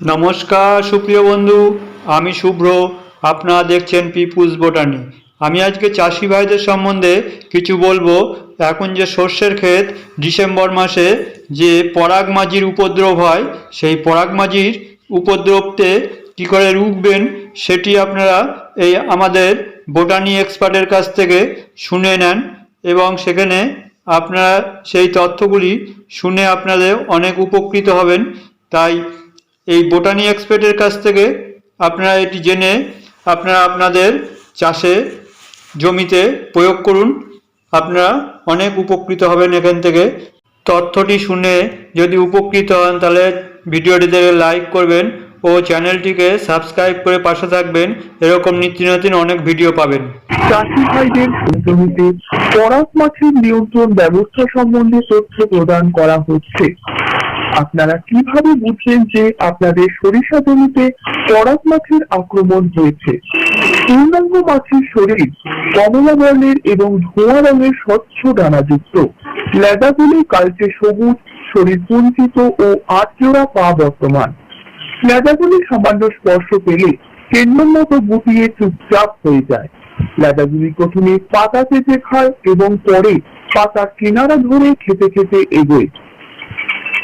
নমস্কার, সুপ্রিয় বন্ধু, আমি শুভ্র, আপনারা দেখছেন পিপুলস বোটানি। আমি আজকে চাষি ভাইদের সম্বন্ধে কিছু বলব। এখন যে সর্ষের ক্ষেত, ডিসেম্বর মাসে যে পরাগমাজির উপদ্রব হয়, সেই পরাগমাজির উপদ্রবতে কী করে রুখবেন, সেটি আপনারা এই আমাদের বোটানি এক্সপার্টের কাছ থেকে শুনে নেন এবং সেখানে আপনারা সেই তথ্যগুলি শুনে আপনাদের অনেক উপকৃত হবেন। তাই এই বোটানি এক্সপার্টের কাছ থেকে আপনারা এটি জেনে আপনারা আপনাদের চাষে জমিতে প্রয়োগ করুন। আপনারা অনেক উপকৃত হবেন এখান থেকে। তথ্যটি শুনে যদি উপকৃত হন, তাহলে ভিডিওটিতে লাইক করবেন ও চ্যানেলটিকে সাবস্ক্রাইব করে পাশে থাকবেন। এরকম নিত্য নতুন অনেক ভিডিও পাবেন। চাষি ভাইদের জমিতে মাছের নিয়ন্ত্রণ ব্যবস্থা সম্বন্ধে তথ্য প্রদান করা হচ্ছে। আপনারা কীভাবে বুঝবেন যে আপনাদের সরিষা জমিতে পরাগ মাছের আক্রমণ হয়েছে? পূর্ণাঙ্গ মাছের শরীর কমলা বর্ণের এবং ধোঁয়া রঙের স্বচ্ছ ডানাযুক্ত লেদাগুলি কালচে সবুজ, শরীর কুঞ্চিত ও আট জোড়া পা বর্তমান। লেদাগুলি সামান্য স্পর্শ পেলে কেন্দ্রের মতো গুটিয়ে চুপচাপ হয়ে যায়। লেদাগুলি প্রথমে পাতা চেটে খায় এবং পরে পাতা কিনারা ধরে খেতে খেতে এগোয়।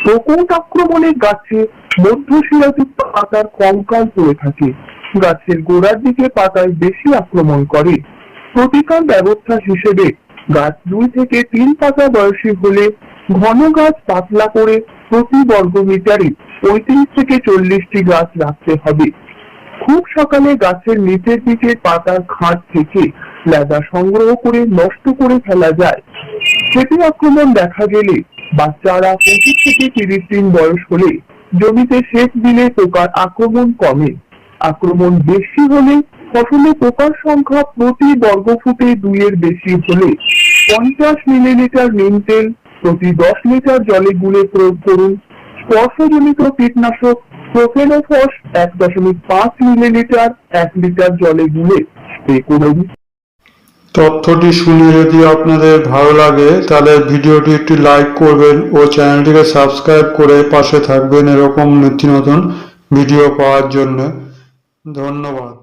প্রকোট আক্রমণে গাছে মধ্যশিরাযুক্ত পাতার কঙ্কাল পড়ে থাকে। গাছের গোড়ার দিকে পাতায় বেশি আক্রমণ করে। প্রতিকার ব্যবস্থা হিসেবে গাছ দুই থেকে তিন পাতা বয়সী হলে ঘন গাছ পাতলা করে প্রতি বর্গ মিটারে পঁয়ত্রিশ থেকে চল্লিশটি গাছ রাখতে হবে। খুব সকালে গাছের নিচের দিকে পাতার খাঁজ থেকে লেদা সংগ্রহ করে নষ্ট করে ফেলা যায়। সেটি আক্রমণ দেখা গেলে বাচ্চারা পঁচিশ থেকে তিরিশ দিন বয়স হলে জমিতে সেচ দিলে পোকার আক্রমণ কমে। আক্রমণ বেশি হলে ফসলে পোকার সংখ্যা প্রতি বর্গফুটে দুইয়ের বেশি হলে পঞ্চাশ মিলিলিটার নিম তেল প্রতি দশ লিটার জলে গুলে প্রয়োগ করুন। স্পর্শজনিত কীটনাশক প্রোফেনোফস এক দশমিক পাঁচ মিলিলিটার এক লিটার জলে গুলে স্প্রে করুন। তথ্যটি শুনে যদি আপনাদের ভালো লাগে, তাহলে ভিডিওটি একটি লাইক করবেন ও চ্যানেলটিকে সাবস্ক্রাইব করে পাশে থাকবেন এরকম নিত্য নতুন ভিডিও পাওয়ার জন্য। ধন্যবাদ।